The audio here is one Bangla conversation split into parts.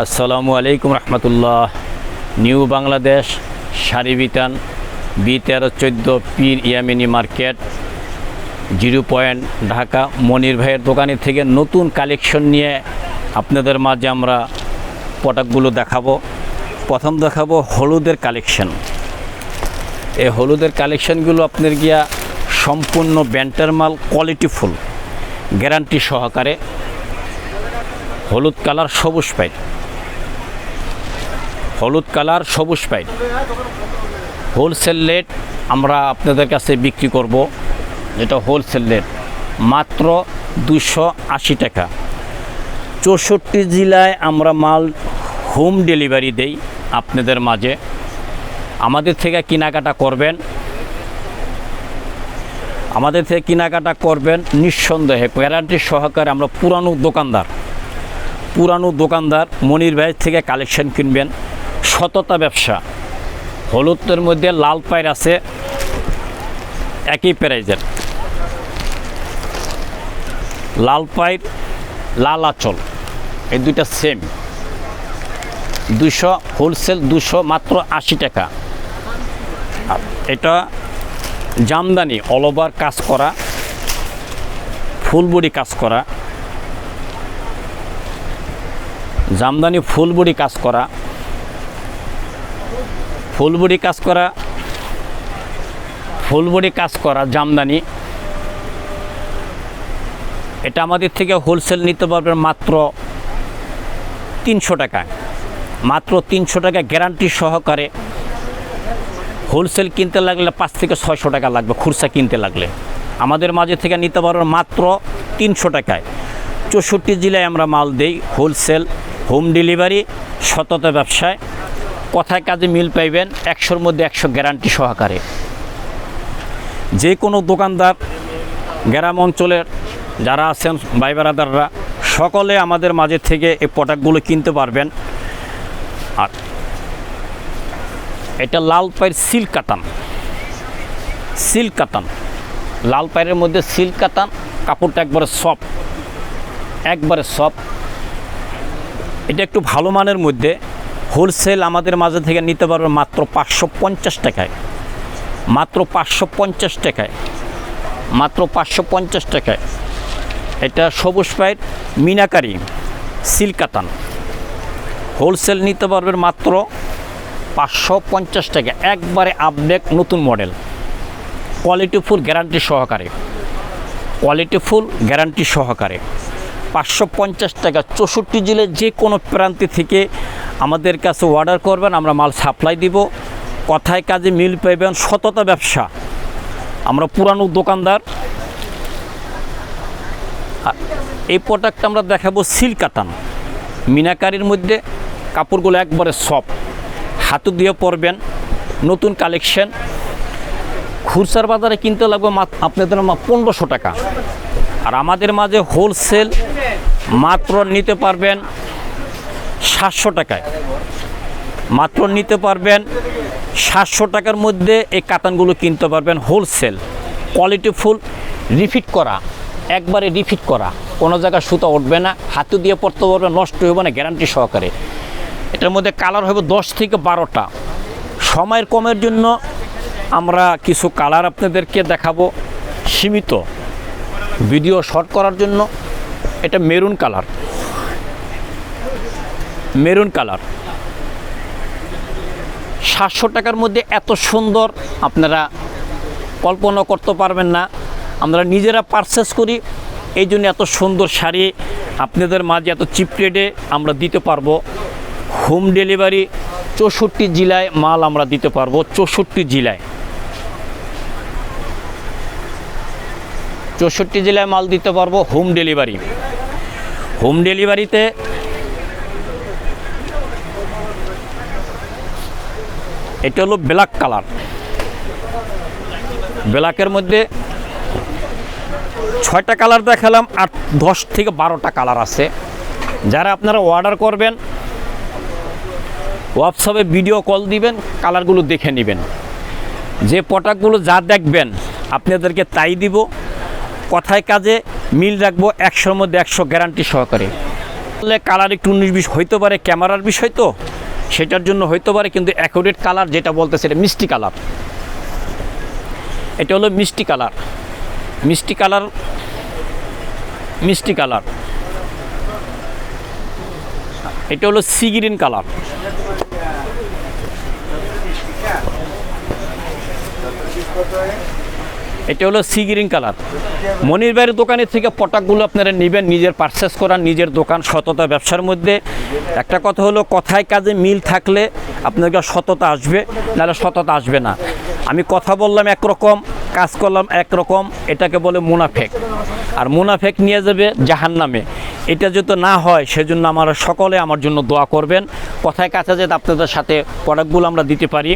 আসসালামু আলাইকুম রহমতুল্লাহ। নিউ বাংলাদেশ শাড়ি বিতান, বি তেরো চোদ্দ Pir Yamini market, zero point Dhaka. Monir ভাইয়ের দোকানের থেকে নতুন কালেকশন নিয়ে আপনাদের মাঝে আমরা প্রোডাক্টগুলো দেখাবো। প্রথম দেখাবো হলুদের কালেকশন। এই হলুদের কালেকশনগুলো আপনার গিয়া সম্পূর্ণ ব্যান্টার মাল কোয়ালিটিফুল গ্যারান্টি সহকারে। হলুদ কালার সবুজ পাইট হলুদ কালার, সবুজ পাইট হোলসেল রেট আমরা আপনাদের কাছে বিক্রি করব। যেটা হোলসেল রেট মাত্র দুশো আশি টাকা। চৌষট্টি জেলায় আমরা মাল হোম ডেলিভারি দেই আপনাদের মাঝে। আমাদের থেকে কেনাকাটা করবেন। আমাদের থেকে কেনাকাটা করবেন নিঃসন্দেহে। গ্যারান্টি সহকারে আমরা পুরানো দোকানদার পুরানো দোকানদার মনির ভাই থেকে কালেকশন কিনবেন। সততা ব্যবসা। হলুদের মধ্যে লাল পায়ের আছে, একই প্রাইজের। লাল পায়ের, লাল আঁচল, এই দুইটা সেম দুশো হোলসেল দুশো মাত্র আশি টাকা। এটা জামদানি অল ওভার কাজ করা, ফুলবড়ি কাজ করা। জামদানি, ফুলবড়ি কাজ করা। ফুলবড়ি কাজ করা, ফুলবড়ি কাজ করা জামদানি। এটা আমাদের থেকে হোলসেল নিতে পারবেন মাত্র তিনশো টাকা। মাত্র তিনশো টাকা গ্যারান্টি সহকারে হোলসেল কিনতে লাগলে পাঁচ থেকে ছয়শো টাকা লাগবে, খুরসা কিনতে লাগলে। আমাদের মাঝে থেকে নিতে পারবেন মাত্র তিনশো টাকায়। চৌষট্টি জেলায় আমরা মাল দেই হোলসেল হোম ডেলিভারি সততা ব্যবসায়। কথায় কাজে মিল পাইবেন, একশোর মধ্যে একশো গ্যারান্টি সহকারে। যে কোনো দোকানদার, গ্রাম অঞ্চলের যারা আছেন ভাই সকলে আমাদের মাঝে থেকে এই প্রোডাক্টগুলো কিনতে পারবেন। আর এটা লাল পায়ের সিল্ক কাতান। সিল্ক কাতান। লাল পায়ের মধ্যে সিল্ক কাতান, কাপড়টা একবারে সফট। একবারে সফট। এটা একটু ভালো মানের মধ্যে হোলসেল আমাদের মাঝে থেকে নিতে পারবে মাত্র পাঁচশো পঞ্চাশ টাকায়। মাত্র পাঁচশো পঞ্চাশ টাকায়। মাত্র পাঁচশো পঞ্চাশ টাকায়। এটা সবুজ পায়ের মিনাকারি, সিল্ক কাতান। হোলসেল নিতে পারবেন মাত্র পাঁচশো পঞ্চাশ টাকা একবারে আপডেট নতুন মডেল। কোয়ালিটি ফুল গ্যারান্টি সহকারে। কোয়ালিটি ফুল গ্যারান্টি সহকারে। পাঁচশো পঞ্চাশ টাকা। চৌষট্টি জেলার যে কোনো প্রান্তে থেকে আমাদের কাছে অর্ডার করবেন, আমরা মাল সাপ্লাই দিব। কথায় কাজে মিল পাইবেন সততা ব্যবসা। আমরা পুরানো দোকানদার। এই প্রোডাক্ট আমরা দেখাবো সিল্ক কাতান। মিনাকারির মধ্যে কাপড়গুলো একবারে সফট হাতু দিয়ে পরবেন, নতুন কালেকশন খুরসার বাজারে কিনতে লাগবে আপনাদের পনেরোশো টাকা। আর আমাদের মাঝে হোলসেল মাত্র নিতে পারবেন সাতশো টাকায়। মাত্র নিতে পারবেন সাতশো টাকার মধ্যে এই কাতানগুলো কিনতে পারবেন হোলসেল কোয়ালিটি ফুল রিফিট করা, একবারে রিফিট করা। কোনো জায়গায় সুতা উঠবে না, হাতে দিয়ে পড়তে পারবে, নষ্ট হবে না গ্যারান্টি সহকারে। এটার মধ্যে কালার হবে দশ থেকে বারোটা। সময়ের কমের জন্য আমরা কিছু কালার আপনাদেরকে দেখাবো সীমিত। ভিডিও শর্ট করার জন্য এটা মেরুন কালার মেরুন কালার। সাতশো টাকার মধ্যে এত সুন্দর আপনারা কল্পনা করতে পারবেন না। আমরা নিজেরা পারচেস করি, এই জন্য এত সুন্দর শাড়ি আপনাদের মাঝে এত চিপ রেটে আমরা দিতে পারব। হোম ডেলিভারি চৌষট্টি জেলায় মাল আমরা দিতে পারব, চৌষট্টি জেলায়। চৌষট্টি জেলায় মাল দিতে পারব হোম ডেলিভারি হোম ডেলিভারিতে এটা হলো ব্ল্যাক কালার। ব্ল্যাকের মধ্যে ছয়টা কালার দেখালাম, আর দশ থেকে বারোটা কালার আছে। যারা আপনারা অর্ডার করবেন, হোয়াটসঅ্যাপে ভিডিও কল দিবেন, কালারগুলো দেখে নেবেন। যে প্রোডাক্টগুলো যা দেখবেন, আপনাদেরকে তাই দিব। কথায় কাজে মিল রাখব একশোর মধ্যে একশো গ্যারান্টি সহকারে। কালার একটু উনিশ বিশ হইতে পারে, ক্যামেরার বিষয় তো? সেটার জন্য হইতে পারে, কিন্তু অ্যাকুরেট কালার যেটা বলতেছে এটা মিষ্টি কালার এটা হলো মিষ্টি কালার মিষ্টি কালার মিষ্টি কালার এটা হলো সি গ্রিন কালার এটা হলো সি গ্রিন কালার মনির ভাইয়ের দোকানের থেকে প্রোডাক্টগুলো আপনারা নেবেন, নিজের পারচেস করান নিজের দোকান, সততা, ব্যবসার মধ্যে। একটা কথা হলো, কথায় কাজে মিল থাকলে আপনাকে সততা আসবে, নাহলে সততা আসবে না। আমি কথা বললাম একরকম, কাজ করলাম একরকম, এটাকে বলে মুনাফেক। আর মুনাফেক নিয়ে যাবে জাহান নামে এটা যদি না হয়, সেজন্য আমার সকলে আমার জন্য দোয়া করবেন। কথায় কাছে যাতে আপনাদের সাথে প্রোডাক্টগুলো আমরা দিতে পারি।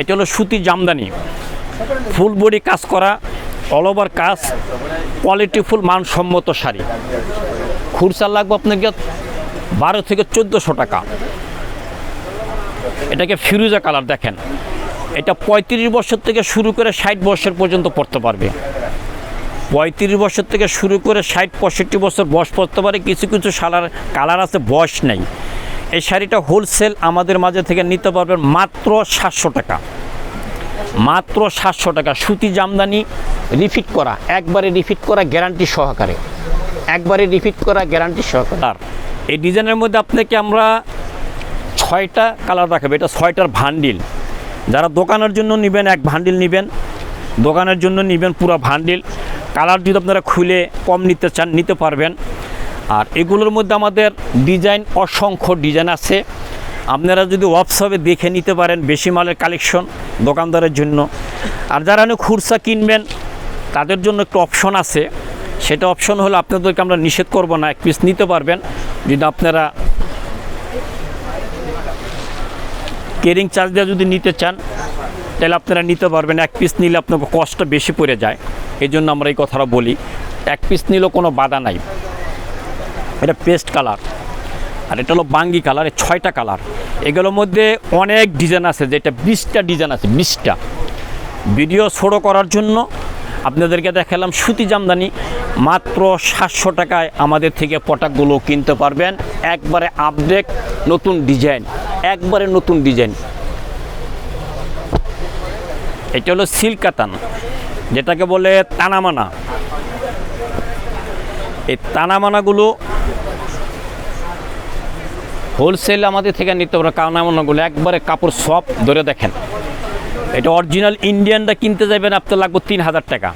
এটা হলো সুতি জামদানি। ফুল বডি কাজ করা অল ওভার কাজ কোয়ালিটিফুল মানসম্মত শাড়ি। খুরসা লাগবে আপনাকে? বারো থেকে চোদ্দোশো টাকা। এটাকে ফিরুজা কালার দেখেন। এটা পঁয়ত্রিশ বছর থেকে শুরু করে ষাট বছর পর্যন্ত পড়তে পারবে। পঁয়ত্রিশ বছর থেকে শুরু করে ষাট, পঁয়ষট্টি বছর বয়স পড়তে পারে। কিছু কিছু শালার কালার আছে, বয়স নেই। এই শাড়িটা হোলসেল আমাদের মাঝে থেকে নিতে পারবেন মাত্র সাতশো টাকা। মাত্র সাতশো টাকা। সুতি জামদানি রিফিট করা, একবারে রিফিট করা গ্যারান্টি সহকারে। একবারে রিফিট করা গ্যারান্টি সহকারে। এই ডিজাইনের মধ্যে আপনাকে আমরা ছয়টা কালার দেখাবো। এটা ছয়টার ভান্ডিল। যারা দোকানের জন্য নেবেন, এক ভান্ডিল নেবেন। দোকানের জন্য নেবেন পুরো ভান্ডিল। কালার যদি আপনারা খুলে কম নিতে চান, নিতে পারবেন। আর এগুলোর মধ্যে আমাদের ডিজাইন অসংখ্য ডিজাইন আছে। আপনারা যদি ওয়াপসপে দেখে নিতে পারেন বেশি মালের কালেকশন দোকানদারের জন্য। আর যারা আপনি খুরসা কিনবেন, তাদের জন্য একটু অপশন আছে। সেটা অপশন হলো আপনাদেরকে আমরা নিষেধ করব না, এক পিস নিতে পারবেন। যদি আপনারা কেরিং চার্জ দিয়ে যদি নিতে চান, তাহলে আপনারা নিতে পারবেন। এক পিস নিলে আপনাকে কষ্ট বেশি পড়ে যায়। এই জন্য আমরা এই কথাটা বলি। এক পিস নিলেও কোনো বাধা নাই। এটা পেস্ট কালার আর এটা হলো বাঙ্গি কালার ছয়টা কালার এগুলোর মধ্যে অনেক ডিজাইন আছে, যেটা বিশটা ডিজাইন আছে, বিশটা। ভিডিও ছোটো করার জন্য আপনাদেরকে দেখালাম সুতি জামদানি। মাত্র সাতশো টাকায় আমাদের থেকে পটাকগুলো কিনতে পারবেন। একবারে আপডেট নতুন ডিজাইন একবারে নতুন ডিজাইন এটা হলো সিল্ক কাতান যেটাকে বলে তানামানা। এই তানামানাগুলো হোলসেল আমাদের থেকে নিতে পারো কানামানাগুলো একবারে কাপড় সব ধরে দেখেন। এটা অরিজিনাল ইন্ডিয়ানটা কিনতে যাবেন, আপনার লাগবে তিন হাজার টাকা।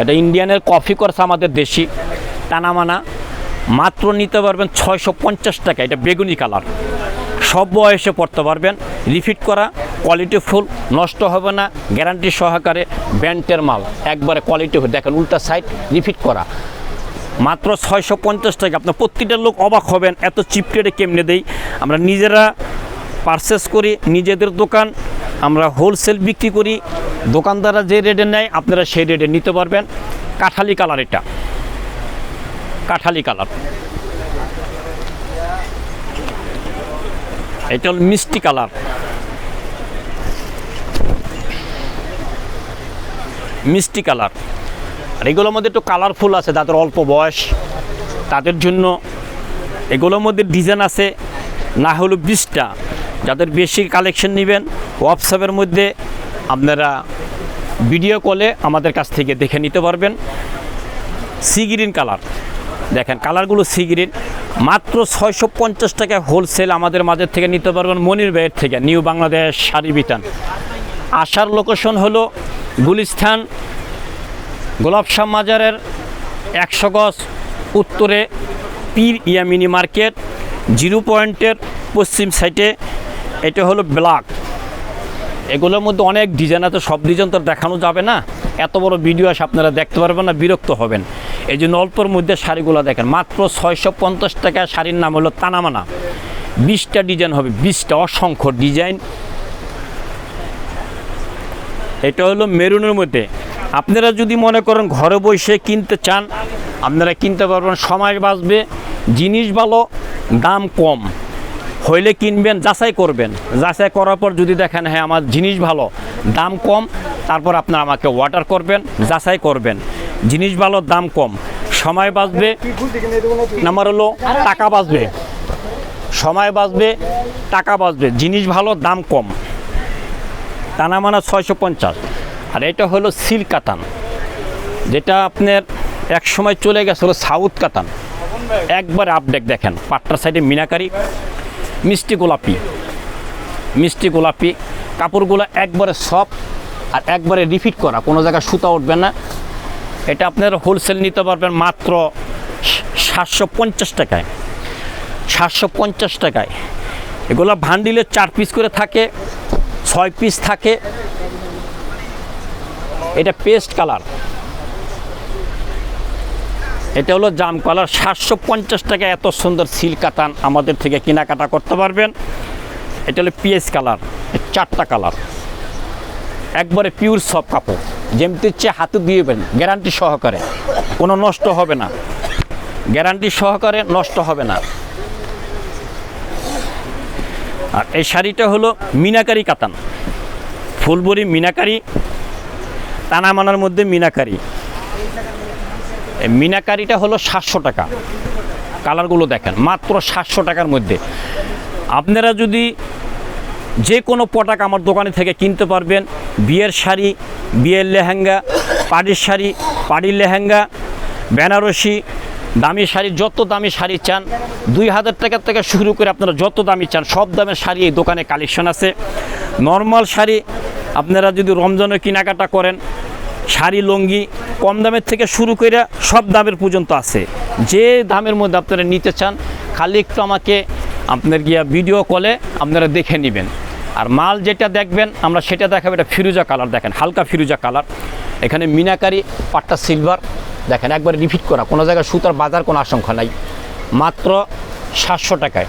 এটা ইন্ডিয়ানের কফি করছে আমাদের দেশি, টানামানা। মাত্র নিতে পারবেন ছয়শো পঞ্চাশ টাকা, এটা বেগুনি কালার সব বয়সে পড়তে পারবেন রিফিট করা কোয়ালিটি ফুল নষ্ট হবে না গ্যারান্টি সহকারে ব্যান্ডের মাল, একবারে কোয়ালিটি দেখেন উল্টা সাইড রিফিট করা। মাত্র ছয়শো পঞ্চাশ টাকা, আপনার প্রত্যেকটা লোক অবাক হবেন, এত চিপ রেটে কেমনে দেই? আমরা নিজেরা পারচেস করি, নিজেদের দোকান, আমরা হোলসেল বিক্রি করি দোকানদাররা যে রেটে নেয়, আপনারা সেই রেটে নিতে পারবেন। কাঠালি কালার এটা। কাঠালি কালার। এটা হল মিষ্টি কালার। মিষ্টি কালার। আর এগুলোর মধ্যে একটু কালারফুল আছে, তাদের অল্প বয়স। তাদের জন্য এগুলোর মধ্যে ডিজাইন আছে, না হলো বিশটা। যাদের বেশি কালেকশন নেবেন হোয়াটসঅ্যাপের মধ্যে আপনারা ভিডিও কলে আমাদের কাছ থেকে দেখে নিতে পারবেন সি গ্রিন কালার দেখেন কালারগুলো সি গ্রিন মাত্র ছয়শো পঞ্চাশ টাকা হোলসেল আমাদের মাঝের থেকে নিতে পারবেন মনির ভাইয়ের থেকে নিউ বাংলাদেশ শাড়ি বিতান আসার লোকেশন হলো গুলিস্থান গোলাপশাহ মাজারের একশো গজ উত্তরে পীর ইয়ামিনি মার্কেট, জিরো পয়েন্টের পশ্চিম সাইডে এটা হলো ব্ল্যাক। এগুলোর মধ্যে অনেক ডিজাইন আছে, সব ডিজাইন তো দেখানো যাবে না। এত বড় ভিডিও আসে, আপনারা দেখতে পারবেন না, বিরক্ত হবেন। এই জন্য অল্পর মধ্যে শাড়িগুলো দেখেন, মাত্র ছয়শো পঞ্চাশ টাকা শাড়ির নাম হলো তানামানা। বিশটা ডিজাইন হবে, বিশটা অসংখ্য ডিজাইন এটা হলো মেরুনের মধ্যে। আপনারা যদি মনে করেন ঘরে বসে কিনতে চান, আপনারা কিনতে পারবেন, সময় বাঁচবে, জিনিস ভালো, দাম কম। হইলে কিনবেন, যাচাই করবেন। যাচাই করার পর যদি দেখেন হ্যাঁ আমার জিনিস ভালো, দাম কম, তারপর আপনারা আমাকে অর্ডার করবেন, যাচাই করবেন। জিনিস ভালো, দাম কম। সময় বাঁচবে নাম্বার হলো টাকা বাঁচবে। সময় বাঁচবে, টাকা বাঁচবে। জিনিস ভালো, দাম কম। টানা মানা ছয়শো পঞ্চাশ। আর এটা হলো সিল্ক কাতান যেটা আপনার এক সময় চলে গেছিল সাউথ কাতান একবার আপডেট দেখেন, পাট্টার সাইডে মিনাকারি। মিষ্টি গোলাপি। মিষ্টি গোলাপি, কাপড়গুলো একবারে সফট আর একবারে রিফিট করা, কোনো জায়গায় সুতা উঠবে না। এটা আপনার হোলসেল নিতে পারবেন মাত্র সাতশো পঞ্চাশ টাকায়। সাতশো পঞ্চাশ টাকায়। এগুলো ভান্ডিলে চার পিস করে থাকে, ছয় পিস থাকে। এটা পেস্ট কালার এটা হলো জাম কালার সাতশো পঞ্চাশ টাকা এত সুন্দর সিল কাতান আমাদের থেকে কেনাকাটা করতে পারবেন। এটা হলো পিএস কালার চারটা কালার। একবারে পিওর সব কাপড় যেমনি ইচ্ছে হাতে দিয়েবেন গ্যারান্টি সহকারে। কোনো নষ্ট হবে না। গ্যারান্টি সহকারে নষ্ট হবে না। আর এই শাড়িটা হলো মিনাকারি কাতান, ফুলবরি মিনাকারি তানামানার মধ্যে মিনাকারি। মিনাকারিটা হলো সাতশো টাকা। কালারগুলো দেখেন, মাত্র সাতশো টাকার মধ্যে। আপনারা যদি যে কোনো পটাক আমার দোকানে থেকে কিনতে পারবেন। বিয়ের শাড়ি, বিয়ের লেহেঙ্গা, পাড়ির শাড়ি, পাড়ির লেহেঙ্গা, বেনারসি, দামি শাড়ি, যত দামি শাড়ি চান, দুই হাজার টাকার থেকে শুরু করে আপনারা যত দামি চান, সব দামের শাড়ি এই দোকানে কালেকশন আছে। নর্মাল শাড়ি আপনারা যদি রমজানে কেনাকাটা করেন শাড়ি, লুঙ্গি কম দামের থেকে শুরু করে সব দামের পর্যন্ত আছে। যে দামের মধ্যে আপনারা নিতে চান, খালি একটু আমাকে আপনার গিয়া ভিডিও কলে আপনারা দেখে নেবেন। আর মাল যেটা দেখবেন, আমরা সেটা দেখাবো। এটা ফিরুজা কালার দেখেন, হালকা ফিরুজা কালার। এখানে মিনাকারি পাট্টা সিলভার দেখেন একবার রিপিট করা, কোনো জায়গায় সুতার বাজার কোনো আশঙ্কা নাই। মাত্র সাতশো টাকায়।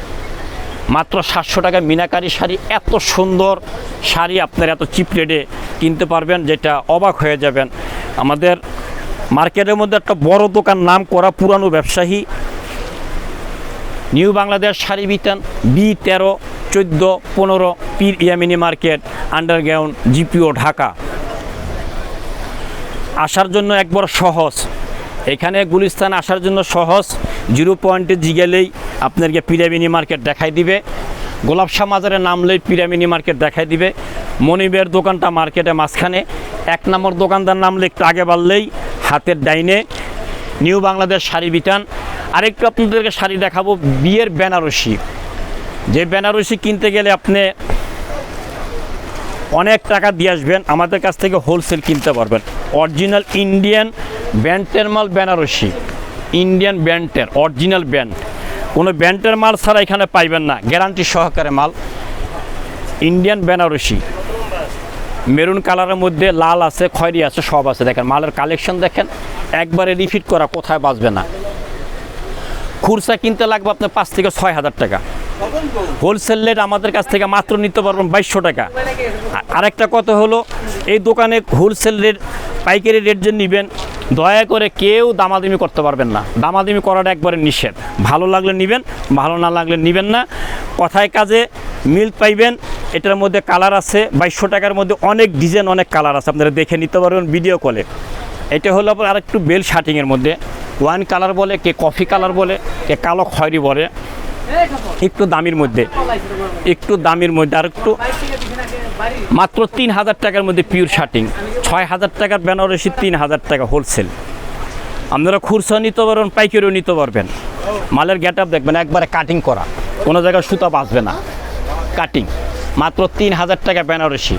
মাত্র সাতশো টাকা মিনাকারি শাড়ি, এত সুন্দর শাড়ি আপনার এত চিপ রেটে কিনতে পারবেন, যেটা অবাক হয়ে যাবেন। আমাদের মার্কেটের মধ্যে একটা বড় দোকান নাম করা পুরানো ব্যবসায়ী। নিউ বাংলাদেশ শাড়ি বিতান, বি তেরো, চোদ্দ, পনেরো, Pir Yamini market, underground, GPO, Dhaka. আসার জন্য একবার সহজ। এখানে গুলিস্তান আসার জন্য সহজ। জিরো পয়েন্টে জিগেলেই আপনাকে পিরামিনি মার্কেট দেখাই দিবে। গোলাপশাহ মাজারে নামলেই পিরামিনি মার্কেট দেখাই দিবে। মনিবের দোকানটা মার্কেটে মাঝখানে। এক নম্বর দোকানদার নামলে একটু আগে বাড়লেই হাতের ডাইনে নিউ বাংলাদেশ শাড়ি বিটান। আরেকটু আপনাদেরকে শাড়ি দেখাবো, বিয়ের বেনারসি। যে বেনারসি কিনতে গেলে আপনি অনেক টাকা দিয়ে আসবেন, আমাদের কাছ থেকে হোলসেল কিনতে পারবেন। অরিজিনাল ইন্ডিয়ান ব্যান্ডের মাল বেনারসি। ইন্ডিয়ান ব্যান্ডের অরিজিনাল ব্যান্ড কোনো ব্যান্ডের মাল ছাড়া এখানে পাইবেন না, গ্যারান্টি সহকারে মাল। ইন্ডিয়ান বেনারসি, মেরুন কালারের মধ্যে লাল আছে, খয়েরি আছে, সব আছে। দেখেন, মালের কালেকশন দেখেন, একবারে রিফিট করা, কোথায় বাঁচবে না। খুরসা কিনতে লাগবে আপনার পাঁচ থেকে ছয় হাজার টাকা। হোলসেল রেট আমাদের কাছ থেকে মাত্র নিতে পারবেন বাইশশো টাকা। আরেকটা কথা হলো, এই দোকানে হোলসেল রেট, পাইকারি রেট যে নেবেন দয়া করে কেউ দামাদামি করতে পারবেন না। দামাদামি করাটা একবারে নিষেধ। ভালো লাগলে নেবেন, ভালো না লাগলে নেবেন না। কথায় কাজে মিল পাইবেন, এটার মধ্যে কালার আছে। বাইশশো টাকার মধ্যে অনেক ডিজাইন অনেক কালার আছে। আপনারা দেখে নিতে পারবেন ভিডিও কলে এটা হলো আবার আরেকটু বেল শার্টিংয়ের মধ্যে। ওয়াইন কালার বলে, কে কফি কালার বলে, কে কালো খয়রি বলে। একটু দামির মধ্যে। একটু দামির মধ্যে। আর একটু মাত্র তিন হাজার টাকার মধ্যে পিওর শার্টিং ছয় হাজার টাকার বেনারসি তিন হাজার টাকা হোলসেল আপনারা খুরসা নিতে পারবেন, পাইকারিও নিতে পারবেন। মালের গেট আপ দেখবেন, একবারে কাটিং করা। কোনো জায়গায় সুতা বাঁচবে না। কাটিং মাত্র তিন হাজার টাকা বেনারসি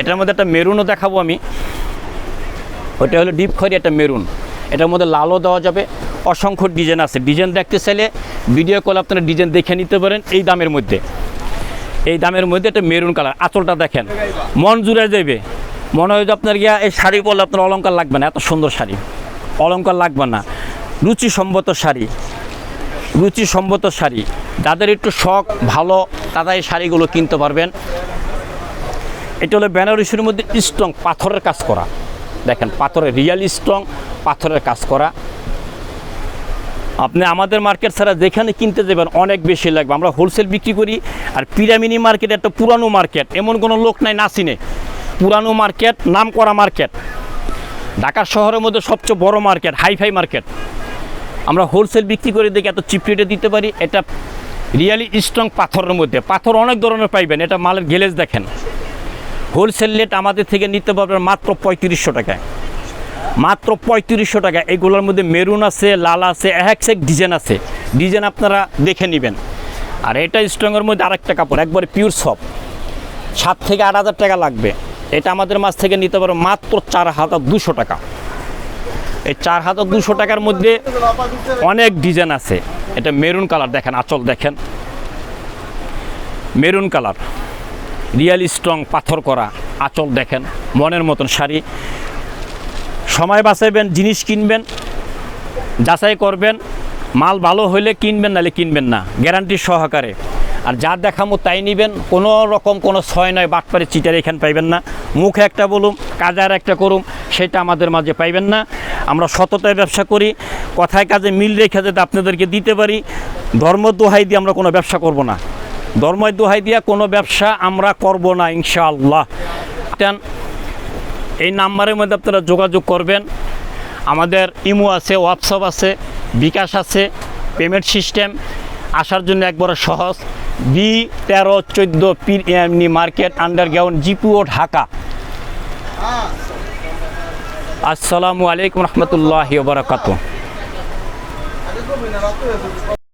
এটার মধ্যে একটা মেরুনও দেখাবো আমি। ওইটা হলো ডিপ খরি একটা মেরুন এটার মধ্যে লালও দেওয়া যাবে। অসংখ্য ডিজাইন আছে। ডিজাইন দেখতে চাইলে ভিডিও কল আপনারা ডিজাইন দেখে নিতে পারেন এই দামের মধ্যে। এই দামের মধ্যে একটা মেরুন কালার আঁচলটা দেখেন। মন জুড়ে যাবে মনে হয় যে আপনার গিয়া এই শাড়ি পরলে আপনার অলঙ্কার লাগবে না, এত সুন্দর শাড়ি। অলঙ্কার লাগবে না। রুচিসম্মত শাড়ি। রুচিসম্মত শাড়ি। যাদের একটু শখ ভালো তারা এই শাড়িগুলো কিনতে পারবেন। এটা হলো বেনারসির মধ্যে স্ট্রং পাথরের কাজ করা। দেখেন পাথরের রিয়েল স্ট্রং পাথরের কাজ করা। আপনি আমাদের মার্কেট ছাড়া যেখানে কিনতে যাবেন, অনেক বেশি লাগবে। আমরা হোলসেল বিক্রি করি, আর পিরামিনি মার্কেট একটা পুরানো মার্কেট এমন কোনো লোক নাই না চিনে পুরানো মার্কেট নাম করা মার্কেট। ঢাকা শহরের মধ্যে সবচেয়ে বড় মার্কেট, হাইফাই মার্কেট। আমরা হোলসেল বিক্রি করে দেখি এত চিপ রেটে দিতে পারি, এটা রিয়ালি স্ট্রং পাথরের মধ্যে। পাথর অনেক ধরনের পাইবেন, এটা মালের গেলেজ দেখেন। হোলসেল রেট আমাদের থেকে নিতে পারবেন মাত্র পঁয়ত্রিশশো টাকায়। মাত্র পঁয়ত্রিশশো টাকা এগুলোর মধ্যে মেরুন আছে, লাল আছে, এক ডিজাইন আছে। ডিজাইন আপনারা দেখে নেবেন। আর এটা স্ট্রংয়ের মধ্যে আরেকটা কাপড়, একবারে পিওর সফট। সাত থেকে আট হাজার টাকা লাগবে। এটা আমাদের মাছ থেকে নিতে পারো মাত্র চার হাজার দুশো টাকা। এই চার হাজার দুশো টাকার মধ্যে অনেক ডিজাইন আছে। এটা মেরুন কালার দেখেন, আঁচল দেখেন। মেরুন কালার, রিয়াল স্ট্রং পাথর করা আঁচল দেখেন, মনের মতন শাড়ি। সময় বাঁচাইবেন, জিনিস কিনবেন, যাচাই করবেন, মাল ভালো হইলে কিনবেন, নাহলে কিনবেন না। গ্যারান্টি সহকারে। আর যা দেখামো তাই নিবেন। কোনো রকম কোনো ছয় নয় বাটপারে চিটার এখানে পাইবেন না। মুখে একটা বলুম কাজার একটা করুম, সেটা আমাদের মাঝে পাইবেন না। আমরা সততায় ব্যবসা করি, কথায় কাজে মিল রেখে যাতে আপনাদেরকে দিতে পারি। ধর্ম দোহাই দিয়ে আমরা কোনো ব্যবসা করব না। ধর্মের দোহাই দিয়া কোনো ব্যবসা আমরা করব না, ইনশাআল্লাহ। এই নাম্বারের মধ্যে আপনারা যোগাযোগ করবেন। আমাদের ইমো আছে, হোয়াটসঅ্যাপ আছে, বিকাশ আছে, পেমেন্ট সিস্টেম, আসার জন্য একবারে সহজ। বি তেরো চোদ্দ পি এমনি মার্কেট আন্ডারগ্রাউন্ড জিপুও ঢাকা। আসসালামু আলাইকুম রহমতুল্লাহ বারাকাতু